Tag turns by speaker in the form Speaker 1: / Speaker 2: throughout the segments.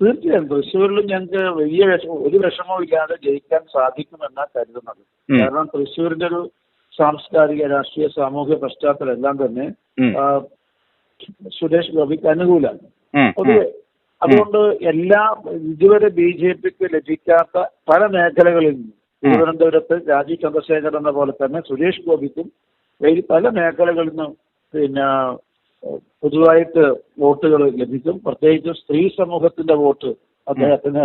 Speaker 1: തീർച്ചയായും. തൃശ്ശൂരിലും ഞങ്ങൾക്ക് വലിയ വിഷമം ഒരു വിഷമവും ഇല്ലാതെ ജയിക്കാൻ സാധിക്കുമെന്നാണ് കരുതുന്നത്. കാരണം തൃശ്ശൂരിന്റെ ഒരു സാംസ്കാരിക രാഷ്ട്രീയ സാമൂഹ്യ പശ്ചാത്തലം എല്ലാം തന്നെ സുരേഷ് ഗോപിക്ക് അനുകൂലമാണ്. പൊതുവെ അതുകൊണ്ട് എല്ലാ ഇതുവരെ ബി ജെ പിക്ക് ലഭിക്കാത്ത പല മേഖലകളിൽ നിന്നും തിരുവനന്തപുരത്ത് രാജീവ് ചന്ദ്രശേഖരൻ എന്ന പോലെ തന്നെ സുരേഷ് ഗോപിക്കും പല മേഖലകളിൽ നിന്നും പിന്നെ പൊതുവായിട്ട് വോട്ടുകൾ ലഭിക്കും. പ്രത്യേകിച്ച് സ്ത്രീ സമൂഹത്തിന്റെ വോട്ട് അദ്ദേഹത്തിന്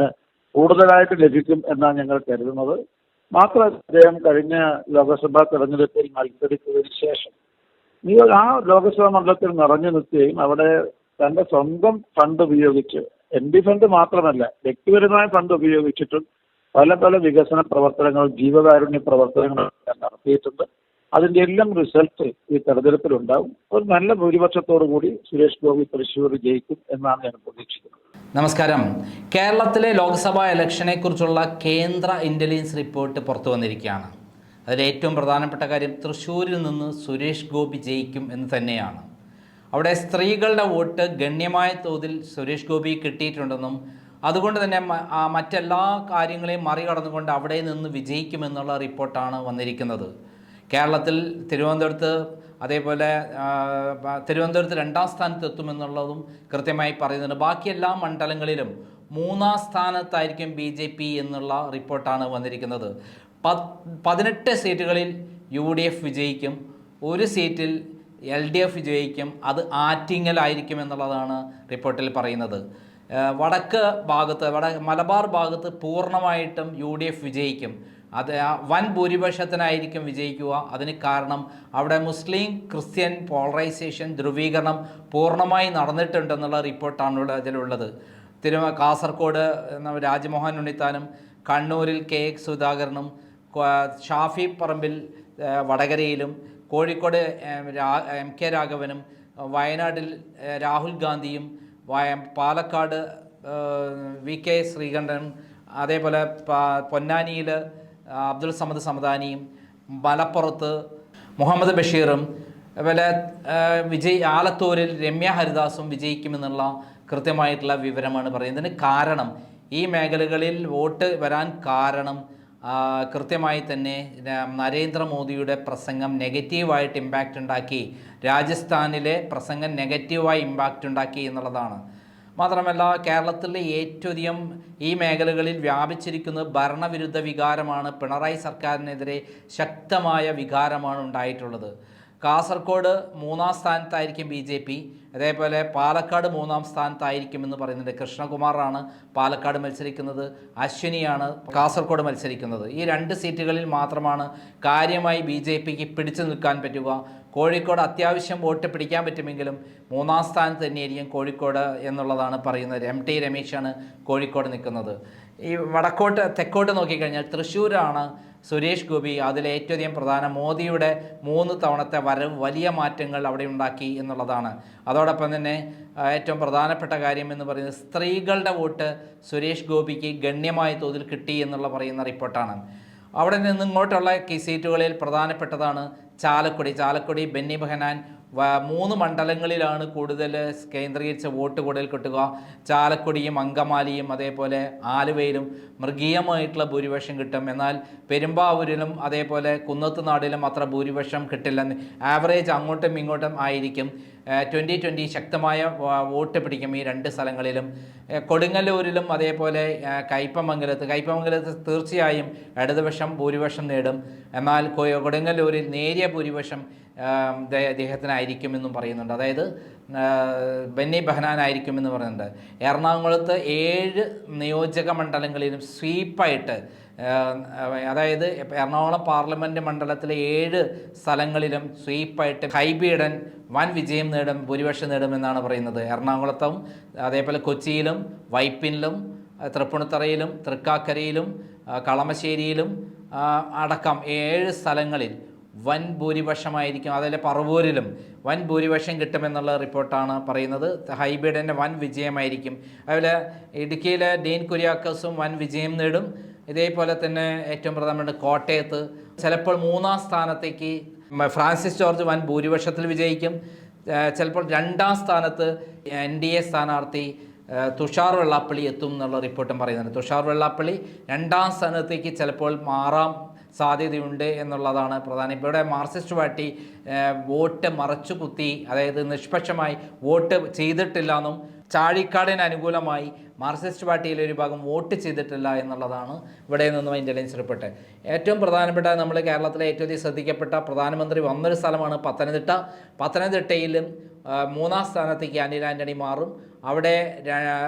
Speaker 1: കൂടുതലായിട്ട് ലഭിക്കും എന്നാണ് ഞങ്ങൾ കരുതുന്നത്. മാത്രമല്ല അദ്ദേഹം കഴിഞ്ഞ ലോക്സഭാ തെരഞ്ഞെടുപ്പിൽ മത്സരിച്ചതിന് ശേഷം ആ ലോക്സഭാ മണ്ഡലത്തിൽ നിറഞ്ഞു നിൽക്കുകയും അവിടെ തന്റെ സ്വന്തം ഫണ്ട് ഉപയോഗിച്ച് എം പി ഫണ്ട് മാത്രമല്ല വ്യക്തിപരമായ ഫണ്ട് ഉപയോഗിച്ചിട്ടും പല പല വികസന പ്രവർത്തനങ്ങൾ ജീവകാരുണ്യ പ്രവർത്തനങ്ങൾ നടത്തിയിട്ടുണ്ട്. അതിന്റെ എല്ലാം റിസൾട്ട് ഈ തെരഞ്ഞെടുപ്പിലുണ്ടാവും. ഒരു നല്ല ഭൂരിപക്ഷത്തോടു കൂടി സുരേഷ് ഗോപി തൃശ്ശൂർ ജയിക്കും എന്നാണ് ഞാൻ പ്രതീക്ഷിക്കുന്നത്.
Speaker 2: നമസ്കാരം. കേരളത്തിലെ ലോക്സഭാ ഇലക്ഷനെ കുറിച്ചുള്ള കേന്ദ്ര ഇന്റലിജൻസ് റിപ്പോർട്ട് പുറത്തു വന്നിരിക്കുകയാണ്. അതിൽ ഏറ്റവും പ്രധാനപ്പെട്ട കാര്യം തൃശ്ശൂരിൽ നിന്ന് സുരേഷ് ഗോപി ജയിക്കും എന്ന് തന്നെയാണ്. അവിടെ സ്ത്രീകളുടെ വോട്ട് ഗണ്യമായ തോതിൽ സുരേഷ് ഗോപി കിട്ടിയിട്ടുണ്ടെന്നും അതുകൊണ്ട് തന്നെ മറ്റെല്ലാ കാര്യങ്ങളെയും മറികടന്നുകൊണ്ട് അവിടെ നിന്ന് വിജയിക്കുമെന്നുള്ള റിപ്പോർട്ടാണ് വന്നിരിക്കുന്നത്. കേരളത്തിൽ തിരുവനന്തപുരത്ത് അതേപോലെ തിരുവനന്തപുരത്ത് രണ്ടാം സ്ഥാനത്ത് എത്തുമെന്നുള്ളതും കൃത്യമായി പറയുന്നുണ്ട്. ബാക്കി എല്ലാ മണ്ഡലങ്ങളിലും മൂന്നാം സ്ഥാനത്തായിരിക്കും ബി ജെ പി എന്നുള്ള റിപ്പോർട്ടാണ് വന്നിരിക്കുന്നത്. പത് പതിനെട്ട് സീറ്റുകളിൽ യു ഡി എഫ് വിജയിക്കും ഒരു സീറ്റിൽ എൽ ഡി എഫ് വിജയിക്കും അത് ആറ്റിങ്ങലായിരിക്കും എന്നുള്ളതാണ് റിപ്പോർട്ടിൽ പറയുന്നത്. വടക്ക് ഭാഗത്ത് വട മലബാർ ഭാഗത്ത് പൂർണമായിട്ടും യു ഡി എഫ് വിജയിക്കും. അത് ആ വൻ ഭൂരിപക്ഷത്തിനായിരിക്കും വിജയിക്കുക. അതിന് കാരണം അവിടെ മുസ്ലിം ക്രിസ്ത്യൻ പോളറൈസേഷൻ ധ്രുവീകരണം പൂർണമായി നടന്നിട്ടുണ്ടെന്നുള്ള റിപ്പോർട്ടാണ് ഇവിടെ അതിലുള്ളത്. തിരു കാസർഗോഡ് രാജ്മോഹൻ ഉണ്ണിത്താനും കണ്ണൂരിൽ കെ. എക്സ്. സുധാകരനും ഷാഫി പറമ്പിൽ വടകരയിലും കോഴിക്കോട് എം. കെ. രാഘവനും വയനാട്ടിൽ രാഹുൽ ഗാന്ധിയും പാലക്കാട് വി. കെ. ശ്രീകണ്ഠനും അതേപോലെ പൊന്നാനിയിൽ അബ്ദുൾ സമദ് സമദാനിയും മലപ്പുറത്ത് മുഹമ്മദ് ബഷീറും അതുപോലെ വിജയ് ആലത്തൂരിൽ രമ്യ ഹരിദാസും വിജയിക്കുമെന്നുള്ള കൃത്യമായിട്ടുള്ള വിവരമാണ് പറയുന്നത്. ഇതിന് കാരണം ഈ മേഖലകളിൽ വോട്ട് വരാൻ കാരണം കൃത്യമായി തന്നെ നരേന്ദ്രമോദിയുടെ പ്രസംഗം നെഗറ്റീവായിട്ട് ഇമ്പാക്റ്റ് ഉണ്ടാക്കി രാജസ്ഥാനിലെ പ്രസംഗം നെഗറ്റീവായി ഇമ്പാക്റ്റ് ഉണ്ടാക്കി എന്നുള്ളതാണ്. മാത്രമല്ല കേരളത്തിലെ ഏറ്റവും അധികം ഈ മേഖലകളിൽ വ്യാപിച്ചിരിക്കുന്നത് ഭരണവിരുദ്ധ വികാരമാണ് പിണറായി സർക്കാരിനെതിരെ ശക്തമായ വികാരമാണ് ഉണ്ടായിട്ടുള്ളത്. കാസർഗോഡ് മൂന്നാം സ്ഥാനത്തായിരിക്കും ബി ജെ പി. അതേപോലെ പാലക്കാട് മൂന്നാം സ്ഥാനത്തായിരിക്കും എന്ന് പറയുന്നുണ്ട് കൃഷ്ണകുമാറാണ് പാലക്കാട് മത്സരിക്കുന്നത്. അശ്വിനിയാണ് കാസർഗോഡ് മത്സരിക്കുന്നത്. ഈ രണ്ട് സീറ്റുകളിൽ മാത്രമാണ് കാര്യമായി ബി ജെ പിക്ക് പിടിച്ചു നിൽക്കാൻ പറ്റുക. കോഴിക്കോട് അത്യാവശ്യം വോട്ട് പിടിക്കാൻ പറ്റുമെങ്കിലും മൂന്നാം സ്ഥാനത്ത് തന്നെയായിരിക്കും കോഴിക്കോട് എന്നുള്ളതാണ് പറയുന്നത്. എം ടി രമേശാണ് കോഴിക്കോട് നിൽക്കുന്നത്. ഈ വടക്കോട്ട് തെക്കോട്ട് നോക്കിക്കഴിഞ്ഞാൽ തൃശ്ശൂരാണ് സുരേഷ് ഗോപി അതിലേറ്റവും അധികം പ്രധാന. മോദിയുടെ മൂന്ന് തവണത്തെ വരവ് വലിയ മാറ്റങ്ങൾ അവിടെ ഉണ്ടാക്കി എന്നുള്ളതാണ്. അതോടൊപ്പം തന്നെ ഏറ്റവും പ്രധാനപ്പെട്ട കാര്യം എന്ന് പറയുന്നത് സ്ത്രീകളുടെ വോട്ട് സുരേഷ് ഗോപിക്ക് ഗണ്യമായ തോതിൽ കിട്ടി എന്നുള്ള പറയുന്ന റിപ്പോർട്ടാണ്. അവിടെ നിന്ന് ഇങ്ങോട്ടുള്ള സീറ്റുകളിൽ പ്രധാനപ്പെട്ടതാണ് ചാലക്കുടി. ചാലക്കുടി ബെന്നി ബെഹനാൻ മൂന്ന് മണ്ഡലങ്ങളിലാണ് കൂടുതൽ കേന്ദ്രീകരിച്ച വോട്ട് കൂടുതൽ കിട്ടുക. ചാലക്കുടിയും അങ്കമാലിയും അതേപോലെ ആലുവയിലും മൃഗീയമായിട്ടുള്ള ഭൂരിപക്ഷം കിട്ടും. എന്നാൽ പെരുമ്പാവൂരിലും അതേപോലെ കുന്നത്തുനാടിലും അത്ര ഭൂരിപക്ഷം കിട്ടില്ലെന്ന്. ആവറേജ് അങ്ങോട്ടും ഇങ്ങോട്ടും ആയിരിക്കും. ട്വന്റി ട്വന്റി ശക്തമായ വോട്ട് പിടിക്കും ഈ രണ്ട് സ്ഥലങ്ങളിലും. കൊടുങ്ങല്ലൂരിലും അതേപോലെ കയ്പമംഗലത്ത്. കയ്പമംഗലത്ത് തീർച്ചയായും ഇടതുപക്ഷം ഭൂരിപക്ഷം നേടും. എന്നാൽ കൊടുങ്ങല്ലൂരിൽ നേരിയ ഭൂരിപക്ഷം അദ്ദേഹത്തിനായിരിക്കുമെന്നും പറയുന്നുണ്ട്. അതായത് ബെന്നി ബെഹനാനായിരിക്കുമെന്ന് പറയുന്നുണ്ട്. എറണാകുളത്ത് ഏഴ് നിയോജക മണ്ഡലങ്ങളിലും സ്വീപ്പായിട്ട് അതായത് എറണാകുളം പാർലമെന്റ് മണ്ഡലത്തിലെ ഏഴ് സ്ഥലങ്ങളിലും സ്വീപ്പായിട്ട് ഹൈബീഡൻ വൻ വിജയം നേടും ഭൂരിപക്ഷം നേടുമെന്നാണ് പറയുന്നത്. എറണാകുളത്തും അതേപോലെ കൊച്ചിയിലും വൈപ്പിനിലും തൃപ്പൂണിത്തറയിലും തൃക്കാക്കരയിലും കളമശ്ശേരിയിലും അടക്കം ഏഴ് സ്ഥലങ്ങളിൽ വൻ ഭൂരിപക്ഷമായിരിക്കും അതല്ല പറവൂരിലും വൻ ഭൂരിപക്ഷം കിട്ടുമെന്നുള്ള റിപ്പോർട്ടാണ് പറയുന്നത്. ഹൈബ്രിഡിന്റെ വൻ വിജയമായിരിക്കും. അതുപോലെ ഇടുക്കിയിലെ ഡീൻ കുര്യാക്കസും വൻ വിജയം നേടും. ഇതേപോലെ തന്നെ ഏറ്റവും പ്രധാനപ്പെട്ട കോട്ടയത്ത് ചിലപ്പോൾ മൂന്നാം സ്ഥാനത്തേക്ക് ഫ്രാൻസിസ് ജോർജ് വൻ ഭൂരിപക്ഷത്തിൽ വിജയിക്കും. ചിലപ്പോൾ രണ്ടാം സ്ഥാനത്ത് എൻ ഡി എ സ്ഥാനാർത്ഥി തുഷാർ വെള്ളാപ്പള്ളി എത്തും എന്നുള്ള റിപ്പോർട്ടും പറയുന്നുണ്ട്. തുഷാർ വെള്ളാപ്പള്ളി രണ്ടാം സ്ഥാനത്തേക്ക് ചിലപ്പോൾ മാറാം സാധ്യതയുണ്ട് എന്നുള്ളതാണ് പ്രധാനം. ഇവിടെ മാർക്സിസ്റ്റ് പാർട്ടി വോട്ട് മറച്ചു കുത്തി അതായത് നിഷ്പക്ഷമായി വോട്ട് ചെയ്തിട്ടില്ല എന്നും ചാഴിക്കാടിന് അനുകൂലമായി മാർക്സിസ്റ്റ് പാർട്ടിയിലെ ഒരു ഭാഗം വോട്ട് ചെയ്തിട്ടില്ല എന്നുള്ളതാണ് ഇവിടെ നിന്നും ഇന്റലിജൻസ് റിപ്പോർട്ട് ഏറ്റവും പ്രധാനപ്പെട്ട നമ്മൾ കേരളത്തിലെ ഏറ്റവും അധികം ശ്രദ്ധിക്കപ്പെട്ട പ്രധാനമന്ത്രി വന്നൊരു സ്ഥലമാണ് പത്തനംതിട്ട. പത്തനംതിട്ടയിലും മൂന്നാം സ്ഥാനത്തേക്ക് അനിൽ ആന്റണി മാറും. അവിടെ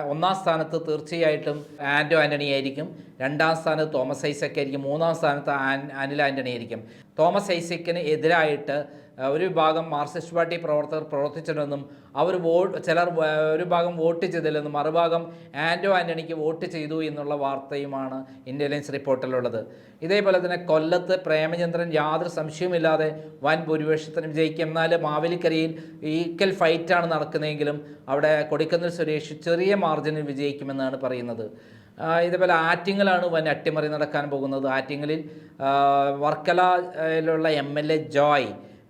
Speaker 2: ഒന്നാം സ്ഥാനത്ത് തീർച്ചയായിട്ടും ആന്റോ ആന്റണി ആയിരിക്കും. രണ്ടാം സ്ഥാനത്ത് തോമസ് ഐസക് ആയിരിക്കും. മൂന്നാം സ്ഥാനത്ത് ആൻ- അനിൽ ആന്റണി ആയിരിക്കും. തോമസ് ഐസക്കിന് എതിരായിട്ട് ഒരു വിഭാഗം മാർക്സിസ്റ്റ് പാർട്ടി പ്രവർത്തകർ പ്രവർത്തിച്ചിട്ടുണ്ടെന്നും അവർ വോട്ട് ചിലർ ഒരു ഭാഗം വോട്ട് ചെയ്തില്ലെന്നും മറുഭാഗം ആന്റോ ആന്റണിക്ക് വോട്ട് ചെയ്തു എന്നുള്ള വാർത്തയുമാണ് ഇന്റലിജൻസ് റിപ്പോർട്ടിലുള്ളത്. ഇതേപോലെ തന്നെ കൊല്ലത്ത് പ്രേമചന്ദ്രൻ യാതൊരു സംശയവുമില്ലാതെ വൻ ഭൂരിപക്ഷത്തിന് വിജയിക്കും എന്നാൽ മാവേലിക്കരയിൽ ഈക്വൽ ഫൈറ്റാണ് നടക്കുന്നതെങ്കിലും അവിടെ കൊടിക്കുന്നിൽ സുരേഷ് ചെറിയ മാർജിനിൽ വിജയിക്കുമെന്നാണ് പറയുന്നത്. ഇതേപോലെ ആറ്റിങ്ങലാണ് വൻ അട്ടിമറി നടക്കാൻ പോകുന്നത്. ആറ്റിങ്ങലിൽ വർക്കലയിലുള്ള എം എൽ എ ജോയ്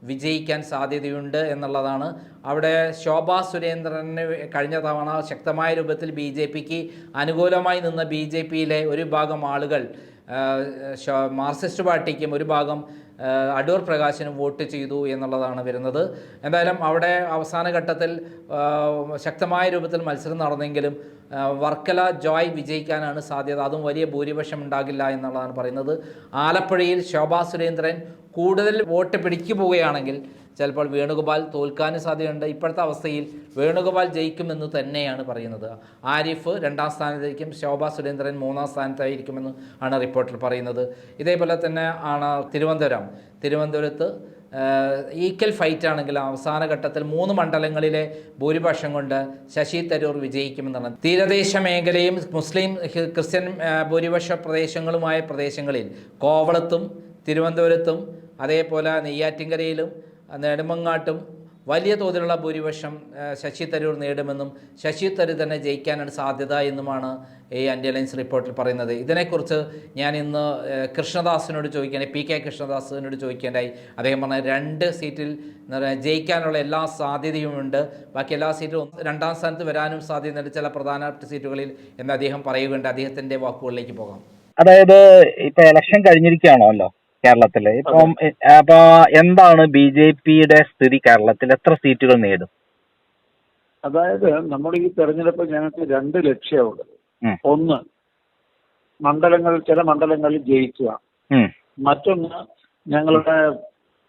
Speaker 2: വിജയിക്കാൻ സാധ്യതയുണ്ട് എന്നുള്ളതാണ്. അവിടെ ശോഭാ സുരേന്ദ്രന് കഴിഞ്ഞ തവണ ശക്തമായ രൂപത്തിൽ ബി ജെ പിക്ക് അനുകൂലമായി നിന്ന ബി ജെ പിയിലെ ഒരു ഭാഗം ആളുകൾ മാർക്സിസ്റ്റ് പാർട്ടിക്കും ഒരു ഭാഗം അടൂർ പ്രകാശിനും വോട്ട് ചെയ്തു എന്നുള്ളതാണ് വരുന്നത്. എന്തായാലും അവിടെ അവസാന ഘട്ടത്തിൽ ശക്തമായ രൂപത്തിൽ മത്സരം നടന്നെങ്കിലും വർക്കല ജോയ് വിജയിക്കാനാണ് സാധ്യത. അതും വലിയ ഭൂരിപക്ഷം ഉണ്ടാകില്ല എന്നുള്ളതാണ് പറയുന്നത്. ആലപ്പുഴയിൽ ശോഭാ സുരേന്ദ്രൻ കൂടുതൽ വോട്ട് പിടിക്കു പോവുകയാണെങ്കിൽ ചിലപ്പോൾ വേണുഗോപാൽ തോൽക്കാനും സാധ്യതയുണ്ട്. ഇപ്പോഴത്തെ അവസ്ഥയിൽ വേണുഗോപാൽ ജയിക്കുമെന്ന് തന്നെയാണ് പറയുന്നത്. ആരിഫ് രണ്ടാം സ്ഥാനത്തായിരിക്കും ശോഭാ സുരേന്ദ്രൻ മൂന്നാം സ്ഥാനത്തായിരിക്കുമെന്ന് ആണ് റിപ്പോർട്ടിൽ പറയുന്നത്. ഇതേപോലെ തന്നെ ആണ് തിരുവനന്തപുരം. തിരുവനന്തപുരത്ത് ഈക്വൽ ഫൈറ്റ് ആണെങ്കിൽ അവസാന ഘട്ടത്തിൽ മൂന്ന് മണ്ഡലങ്ങളിലെ ഭൂരിപക്ഷം കൊണ്ട് ശശി തരൂർ വിജയിക്കുമെന്നാണ്. തീരദേശ മേഖലയും മുസ്ലിം ക്രിസ്ത്യൻ ഭൂരിപക്ഷ പ്രദേശങ്ങളുമായ പ്രദേശങ്ങളിൽ കോവളത്തും തിരുവനന്തപുരത്തും അതേപോലെ നെയ്യാറ്റിൻകരയിലും നെടുമങ്ങാട്ടും വലിയ തോതിലുള്ള ഭൂരിപക്ഷം ശശി തരൂർ നേടുമെന്നും ശശി തരൂർ തന്നെ ജയിക്കാനാണ് സാധ്യത എന്നുമാണ് ഈ അന്റലയൻസ് റിപ്പോർട്ടിൽ പറയുന്നത്. ഇതിനെക്കുറിച്ച് ഞാൻ ഇന്ന് കൃഷ്ണദാസിനോട് ചോദിക്കേണ്ട പി കെ കൃഷ്ണദാസിനോട് ചോദിക്കേണ്ടായി. അദ്ദേഹം പറഞ്ഞ രണ്ട് സീറ്റിൽ ജയിക്കാനുള്ള എല്ലാ സാധ്യതയുമുണ്ട്. ബാക്കി എല്ലാ സീറ്റും രണ്ടാം സ്ഥാനത്ത് വരാനും സാധ്യതയുണ്ട് ചില പ്രധാനപ്പെട്ട സീറ്റുകളിൽ എന്ന് അദ്ദേഹം പറയുകയുണ്ട്. അദ്ദേഹത്തിന്റെ വാക്കുകളിലേക്ക് പോകാം.
Speaker 3: അതായത് ഇപ്പൊ ഇലക്ഷൻ കഴിഞ്ഞിരിക്കുകയാണല്ലോ. കേരളത്തിൽ. ഇപ്പം അപ്പൊ എന്താണ് ബി ജെ പിയുടെ സ്ഥിതി കേരളത്തിൽ? എത്ര സീറ്റുകൾ നേടും?
Speaker 1: അതായത് നമ്മുടെ ഈ തെരഞ്ഞെടുപ്പ് ഞങ്ങൾക്ക് രണ്ട് ലക്ഷ്യമുണ്ട്. ഒന്ന് മണ്ഡലങ്ങൾ ചില മണ്ഡലങ്ങളിൽ ജയിക്കുക. മറ്റൊന്ന് ഞങ്ങളുടെ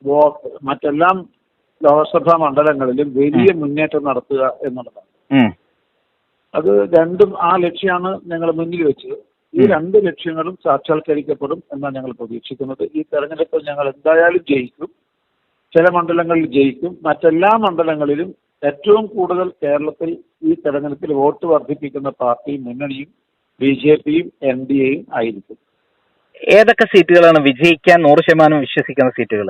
Speaker 1: വോട്ട് മറ്റെല്ലാം ലോക്സഭാ മണ്ഡലങ്ങളിലും വലിയ മുന്നേറ്റം നടത്തുക എന്നുള്ളതാണ്. അത് രണ്ടും ആ ലക്ഷ്യമാണ് ഞങ്ങൾ മുന്നിൽ വെച്ചത്. ഈ രണ്ട് ലക്ഷ്യങ്ങളും സാക്ഷാത്കരിക്കപ്പെടും എന്നാണ് ഞങ്ങൾ പ്രതീക്ഷിക്കുന്നത്. ഈ തെരഞ്ഞെടുപ്പിൽ ഞങ്ങൾ എന്തായാലും ജയിക്കും. ചില മണ്ഡലങ്ങളിൽ ജയിക്കും. മറ്റെല്ലാ മണ്ഡലങ്ങളിലും ഏറ്റവും കൂടുതൽ കേരളത്തിൽ ഈ തെരഞ്ഞെടുപ്പിൽ വോട്ട് വർദ്ധിപ്പിക്കുന്ന പാർട്ടി മുന്നണിയും ബി ജെ പിയും എൻ ഡി എയും ആയിരിക്കും.
Speaker 3: ഏതൊക്കെ സീറ്റുകളാണ് വിജയിക്കാൻ നൂറ് ശതമാനം വിശ്വസിക്കുന്ന സീറ്റുകൾ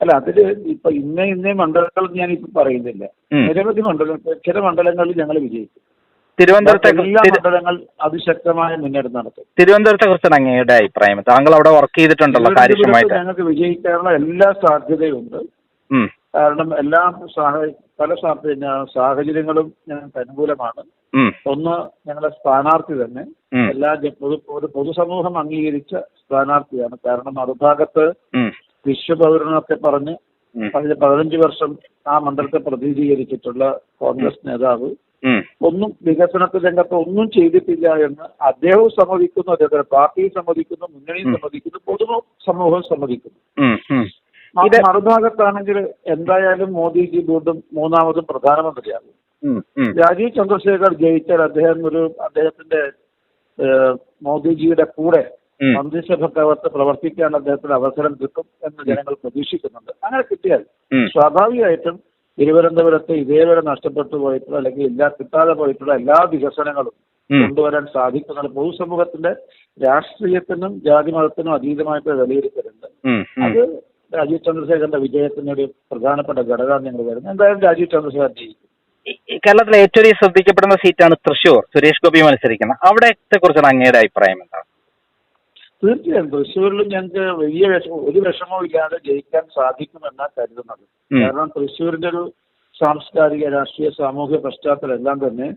Speaker 1: അല്ല അതിൽ ഇപ്പൊ ഇന്ന ഇന്ന മണ്ഡലങ്ങൾ ഞാൻ ഇപ്പൊ പറയുന്നില്ല. നിരവധി മണ്ഡലങ്ങൾ ചില മണ്ഡലങ്ങളിൽ ഞങ്ങൾ വിജയിക്കും.
Speaker 3: തിരുവനന്തപുരത്തെ
Speaker 1: എല്ലാ മണ്ഡലങ്ങൾ അതിശക്തമായ മുന്നേറ്റം നടത്തും.
Speaker 3: തിരുവനന്തപുരത്തെ കുറിച്ചാണ് അങ്ങയുടെ അഭിപ്രായം. താങ്കൾ അവിടെ വർക്ക് ചെയ്തിട്ടുണ്ടല്ലോ കാര്യക്ഷമമായിട്ട്.
Speaker 1: ഞങ്ങൾക്ക് വിജയിക്കാനുള്ള എല്ലാ സാധ്യതയുണ്ട്. കാരണം എല്ലാ പല പിന്നെ സാഹചര്യങ്ങളും ഞങ്ങൾക്ക് അനുകൂലമാണ്. ഒന്ന് ഞങ്ങളുടെ സ്ഥാനാർത്ഥി തന്നെ. എല്ലാ പൊതു ഒരു പൊതുസമൂഹം അംഗീകരിച്ച സ്ഥാനാർത്ഥിയാണ്. കാരണം മറുഭാഗത്ത്
Speaker 3: വിശ്വപൗരണത്തെ
Speaker 1: വിശ്വപൗരനൊക്കെ പറഞ്ഞ്. പതിനഞ്ച് വർഷം ആ മണ്ഡലത്തെ പ്രതിനിധീകരിച്ചിട്ടുള്ള കോൺഗ്രസ് നേതാവ്. ഒന്നും വികസനത്തിൽ രംഗത്ത് ഒന്നും ചെയ്തിട്ടില്ല എന്ന് അദ്ദേഹവും സമ്മതിക്കുന്നു അദ്ദേഹത്തിന്റെ പാർട്ടിയും സമ്മതിക്കുന്നു മുന്നണിയും സമ്മതിക്കുന്നു പൊതു സമൂഹവും സമ്മതിക്കുന്നു. മറുഭാഗത്താണെങ്കിൽ എന്തായാലും മോദിജി വീണ്ടും മൂന്നാമതും പ്രധാനമന്ത്രിയാകും. രാജീവ് ചന്ദ്രശേഖർ ജയിച്ചാൽ അദ്ദേഹം ഒരു അദ്ദേഹത്തിന്റെ മോദിജിയുടെ കൂടെ. മന്ത്രിസഭക്കകത്ത് പ്രവർത്തിക്കാൻ അദ്ദേഹത്തിന് അവസരം കിട്ടും എന്ന് ജനങ്ങൾ പ്രതീക്ഷിക്കുന്നുണ്ട് അങ്ങനെ കിട്ടിയാൽ. സ്വാഭാവികമായിട്ടും തിരുവനന്തപുരത്ത് ഇതേവരെ നഷ്ടപ്പെട്ടു പോയിട്ടുള്ള അല്ലെങ്കിൽ ഇല്ലാ കിട്ടാതെ പോയിട്ടുള്ള എല്ലാ വികസനങ്ങളും. കൊണ്ടുവരാൻ സാധിക്കുന്നത് പൊതുസമൂഹത്തിന്റെ രാഷ്ട്രീയത്തിനും ജാതി മതത്തിനും അതീതമായിട്ട് വിലയിരുത്തലുണ്ട്. അത് രാജീവ് ചന്ദ്രശേഖരന്റെ വിജയത്തിന്റെ ഒരു പ്രധാനപ്പെട്ട ഘടകം ഞങ്ങൾ വരുന്നത്. എന്തായാലും രാജീവ് ചന്ദ്രശേഖരൻ ജയിക്കും.
Speaker 3: കേരളത്തിലെ ഏറ്റവും ശ്രദ്ധിക്കപ്പെടുന്ന സീറ്റാണ് തൃശൂർ. സുരേഷ് ഗോപി മത്സരിക്കുന്നത്. അവിടത്തെ കുറിച്ചാണ് അങ്ങയുടെ അഭിപ്രായം എന്താണ്?
Speaker 1: തീർച്ചയായും. തൃശ്ശൂരിലും ഞങ്ങൾക്ക് വലിയ വിഷമം ഒരു വിഷമവും ഇല്ലാതെ ജയിക്കാൻ സാധിക്കുമെന്നാണ് കരുതുന്നത്. കാരണം തൃശ്ശൂരിന്റെ ഒരു സാംസ്കാരിക രാഷ്ട്രീയ സാമൂഹിക പശ്ചാത്തലം എല്ലാം തന്നെ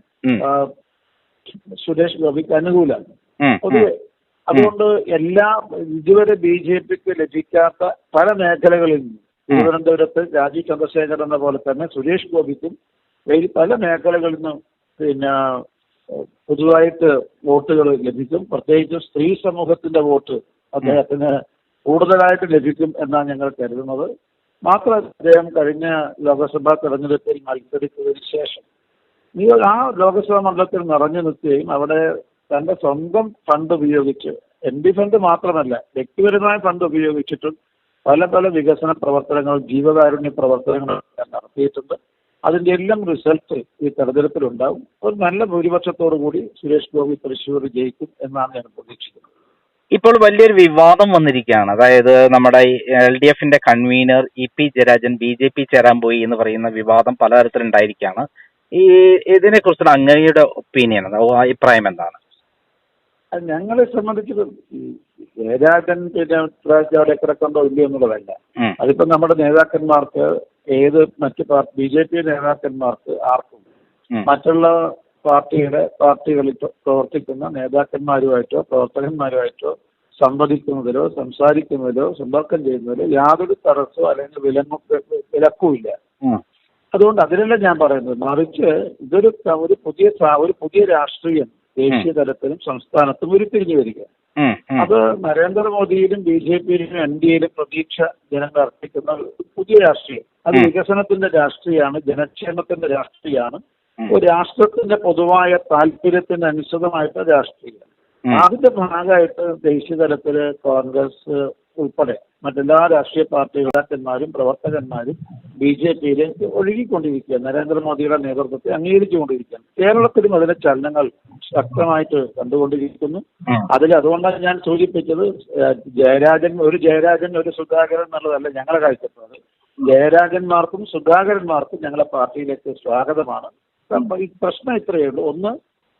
Speaker 1: സുരേഷ് ഗോപിക്ക് അനുകൂലമാണ്. പൊതുവെ അതുകൊണ്ട് എല്ലാ ഇതുവരെ ബി ജെ പിക്ക് ലഭിക്കാത്ത പല മേഖലകളിൽ നിന്നും തിരുവനന്തപുരത്ത് രാജീവ് ചന്ദ്രശേഖരൻ എന്ന പോലെ തന്നെ സുരേഷ് ഗോപിക്കും പല മേഖലകളിൽ നിന്നും പിന്നെ ഏഹ്, പുതുതായിട്ട് വോട്ടുകൾ ലഭിക്കും. പ്രത്യേകിച്ച് സ്ത്രീ സമൂഹത്തിന്റെ വോട്ട് അദ്ദേഹത്തിന് കൂടുതലായിട്ട് ലഭിക്കും എന്നാണ് ഞങ്ങൾ കരുതുന്നത്. മാത്രമല്ല അദ്ദേഹം കഴിഞ്ഞ ലോക്സഭാ തെരഞ്ഞെടുപ്പിൽ മത്സരിച്ചതിന് ശേഷം നിങ്ങൾ ആ ലോക്സഭാ മണ്ഡലത്തിൽ നിറഞ്ഞു നിൽക്കുകയും അവിടെ തന്റെ സ്വന്തം ഫണ്ട് ഉപയോഗിച്ച് എം പി ഫണ്ട് മാത്രമല്ല വ്യക്തിപരമായ ഫണ്ട് ഉപയോഗിച്ചിട്ടും പല പല വികസന പ്രവർത്തനങ്ങൾ ജീവകാരുണ്യ പ്രവർത്തനങ്ങൾ നടത്തിയിട്ടുണ്ട്. അതിന്റെ എല്ലാം റിസൾട്ട് ഈ തെരഞ്ഞെടുപ്പിലുണ്ടാവും. ഒരു നല്ല ഭൂരിപക്ഷത്തോടു കൂടി സുരേഷ് ഗോപി തൃശ്ശൂർ ജയിക്കും എന്നാണ് ഞാൻ പ്രതീക്ഷിക്കുന്നത്.
Speaker 3: ഇപ്പോൾ വലിയൊരു വിവാദം വന്നിരിക്കുകയാണ്. അതായത് നമ്മുടെ എൽ ഡി എഫിന്റെ convener E P Jayarajan B J P ചേരാൻ പോയി എന്ന് പറയുന്ന വിവാദം പലതരത്തിലുണ്ടായിരിക്കുകയാണ്. ഈ ഇതിനെ കുറിച്ചുള്ള അങ്ങയുടെ ഒപ്പീനിയൻ അഭിപ്രായം എന്താണ്?
Speaker 1: അത് ഞങ്ങളെ സംബന്ധിച്ച് ജയരാജൻ പിന്നെ പ്രാവശ്യം അവിടെ കിടക്കണ്ടോ ഇല്ലയോ എന്നുള്ളതല്ല. അതിപ്പോ നമ്മുടെ നേതാക്കന്മാർക്ക് ഏത് മറ്റു പാർട്ടി ബി ജെ പി നേതാക്കന്മാർക്ക് ആർക്കും. മറ്റുള്ള പാർട്ടിയുടെ പാർട്ടികളിൽ പ്രവർത്തിക്കുന്ന നേതാക്കന്മാരുമായിട്ടോ പ്രവർത്തകന്മാരുമായിട്ടോ സംവദിക്കുന്നതിലോ സംസാരിക്കുന്നതിലോ സമ്പർക്കം ചെയ്യുന്നതിലോ യാതൊരു തടസ്സമോ അല്ലെങ്കിൽ വിലങ്ങോ വിലക്കുമില്ല. അതുകൊണ്ട് അതിലല്ല ഞാൻ പറയുന്നത്. മറിച്ച് ഇതൊരു ഒരു പുതിയ ഒരു പുതിയ രാഷ്ട്രീയം ദേശീയ തലത്തിലും സംസ്ഥാനത്തും ഉരുത്തിരിഞ്ഞു വരിക. അത് നരേന്ദ്രമോദിയിലും ബി ജെ പിയിലും എൻ ഡി എയിലും പ്രതീക്ഷ ജനങ്ങൾ അർപ്പിക്കുന്ന പുതിയ രാഷ്ട്രീയം അത്. വികസനത്തിന്റെ രാഷ്ട്രീയമാണ് ജനക്ഷേമത്തിന്റെ രാഷ്ട്രീയമാണ് ഒരു രാഷ്ട്രത്തിന്റെ പൊതുവായ താല്പര്യത്തിന് അനുസൃതമായിട്ട് രാഷ്ട്രീയം. അതിന്റെ ഭാഗമായിട്ട് ദേശീയ തലത്തിൽ കോൺഗ്രസ് ഉൾപ്പെടെ മറ്റെല്ലാ രാഷ്ട്രീയ പാർട്ടി നേതാക്കന്മാരും പ്രവർത്തകന്മാരും ബി ജെ പിയിലേക്ക് ഒഴുകിക്കൊണ്ടിരിക്കുക നരേന്ദ്രമോദിയുടെ നേതൃത്വത്തെ അംഗീകരിച്ചുകൊണ്ടിരിക്കുകയാണ്. കേരളത്തിലും അതിന്റെ ചലനങ്ങൾ ശക്തമായിട്ട് കണ്ടുകൊണ്ടിരിക്കുന്നു. അതിൽ അതുകൊണ്ടാണ് ഞാൻ സൂചിപ്പിച്ചത് ജയരാജൻ ഒരു ജയരാജൻ ഒരു സുധാകരൻ എന്നുള്ളതല്ല ഞങ്ങളുടെ കാഴ്ചപ്പാട്. ജയരാജന്മാർക്കും സുധാകരന്മാർക്കും ഞങ്ങളെ പാർട്ടിയിലേക്ക് സ്വാഗതമാണ്. പ്രശ്നം ഇത്രയേ ഉള്ളൂ. ഒന്ന്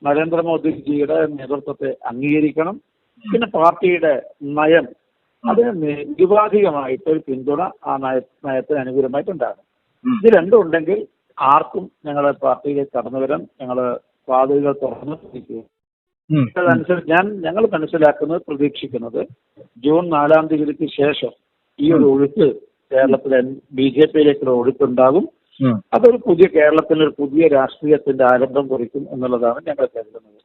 Speaker 1: നരേന്ദ്രമോദിജിയുടെ നേതൃത്വത്തെ അംഗീകരിക്കണം. പിന്നെ പാർട്ടിയുടെ നയം അതിന് നിരുപാധികമായിട്ട് ഒരു പിന്തുണ ആ നയ നയത്തിന് അനുകൂലമായിട്ടുണ്ടാകും. ഇത് രണ്ടും ഉണ്ടെങ്കിൽ ആർക്കും ഞങ്ങളെ പാർട്ടിയിലേക്ക് കടന്നു വരാൻ ഞങ്ങൾ വാതിലുകൾ തുറന്നു അതനുസരിച്ച് ഞാൻ ഞങ്ങൾ മനസ്സിലാക്കുന്നത് പ്രതീക്ഷിക്കുന്നത് ജൂൺ നാലാം തീയതിക്ക് ശേഷം ഈ ഒരു ഒഴുക്ക് കേരളത്തിലെ ബി ജെ പിയിലേക്കുള്ള ഒഴുക്കുണ്ടാകും. അതൊരു പുതിയ കേരളത്തിന് ഒരു പുതിയ രാഷ്ട്രീയത്തിന്റെ ആരംഭം കുറിക്കും എന്നുള്ളതാണ് ഞങ്ങൾ കരുതുന്നത്.